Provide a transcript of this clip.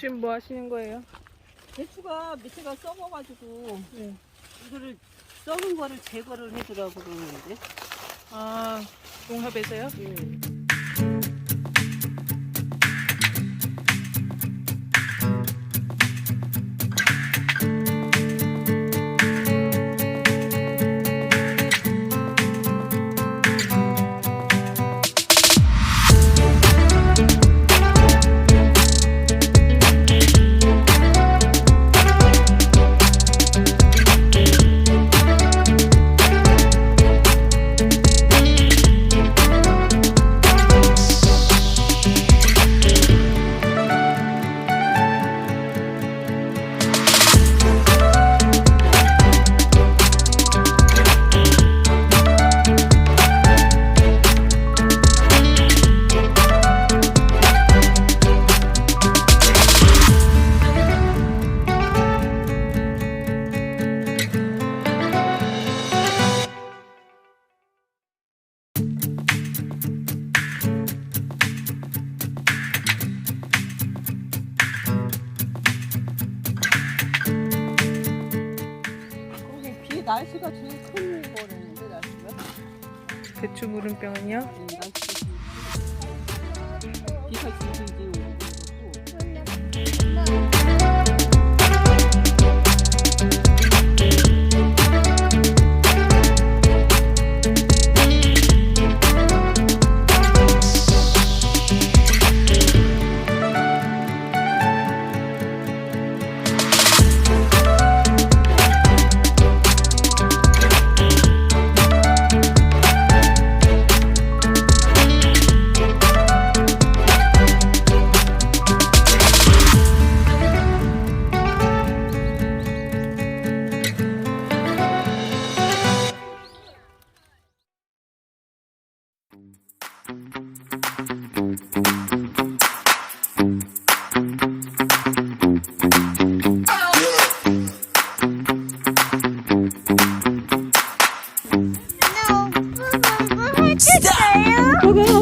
지금 뭐 하시는 거예요? 배추가 밑에가 썩어가지고 네. 이거를 썩은 거를 제거를 해주라고 그러는데. 아, 농협에서요? 거 날씨가 제일 큰 거라는데 날씨가. 배추 무름병은요? 응, 날씨가 제일 큰 거. 비가 지지 go.